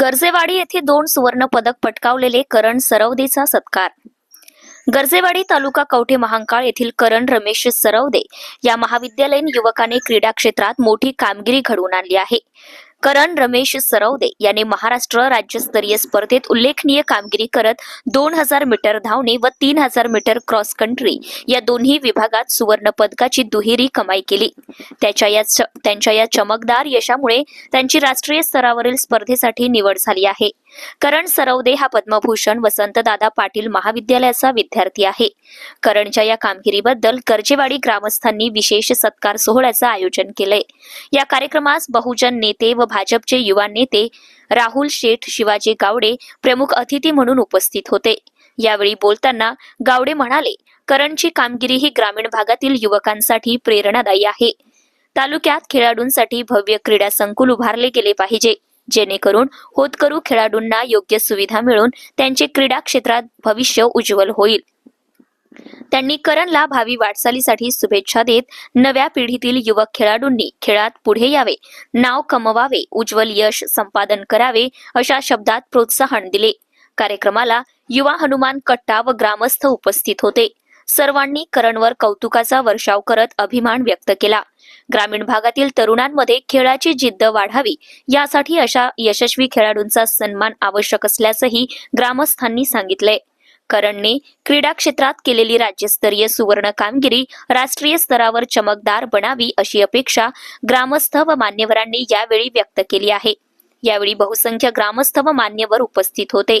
गरजेवाडी येथे दोन सुवर्ण पदक पटकावलेले करण सरवदेचा सत्कार. गरजेवाडी तालुका कवठे महांकाळ येथील करण रमेश सरवदे या महाविद्यालयीन युवकाने क्रीडा क्षेत्रात मोठी कामगिरी घडवून आणली आहे. करण रमेश सरवदे याने महाराष्ट्र राज्यस्तरीय स्पर्धेत उल्लेखनीय कामगिरी करत दोन हजार मीटर धावणे व तीन हजार मीटर क्रॉस कंट्री या दोन्ही विभागात सुवर्ण पदकाची दुहेरी कमाई केली. त्याच्या या त्यांच्या या चमकदार यशामुळे त्यांची राष्ट्रीय स्तरावरील स्पर्धेसाठी निवड झाली आहे. करण सरवदे हा पद्मभूषण वसंतदादा पाटील महाविद्यालयाचा विद्यार्थी आहे. करणच्या या कामगिरीबद्दल कर्जेवाडी ग्रामस्थांनी विशेष सत्कार सोहळ्याचं आयोजन केलंय. या कार्यक्रमास बहुजन नेते व भाजपचे युवा नेते राहुल शेठ शिवाजी गावडे प्रमुख अतिथी म्हणून उपस्थित होते. यावेळी बोलताना गावडे म्हणाले करणची कामगिरी ही ग्रामीण भागातील युवकांसाठी प्रेरणादायी आहे. तालुक्यात खेळाडूंसाठी भव्य क्रीडा संकुल उभारले गेले पाहिजे. जेणेकरून होतकरू खेळाडूंना योग्य सुविधा मिळून त्यांचे क्रीडा क्षेत्रात भविष्य उज्ज्वल होईल. त्यांनी करणला भावी वाटचालीसाठी शुभेच्छा देत नव्या पिढीतील युवक खेळाडूंनी खेळात पुढे यावे नाव कमवावे उज्ज्वल यश संपादन करावे अशा शब्दात प्रोत्साहन दिले. कार्यक्रमाला युवा हनुमान कट्टा व ग्रामस्थ उपस्थित होते. सर्वांनी करणवर कौतुकाचा वर्षाव करत अभिमान व्यक्त केला. ग्रामीण भागातील तरुणांमध्ये खेळाची जिद्द वाढावी यासाठी अशा यशस्वी खेळाडूंचा सन्मान आवश्यक असल्याचंही ग्रामस्थांनी सांगितलंय करणने क्रीडा क्षेत्रात केलेली राज्यस्तरीय सुवर्ण कामगिरी राष्ट्रीय स्तरावर चमकदार बनावी अशी अपेक्षा ग्रामस्थ व मान्यवरांनी यावेळी व्यक्त केली आहे. यावेळी बहुसंख्य ग्रामस्थ व मान्यवर उपस्थित होते.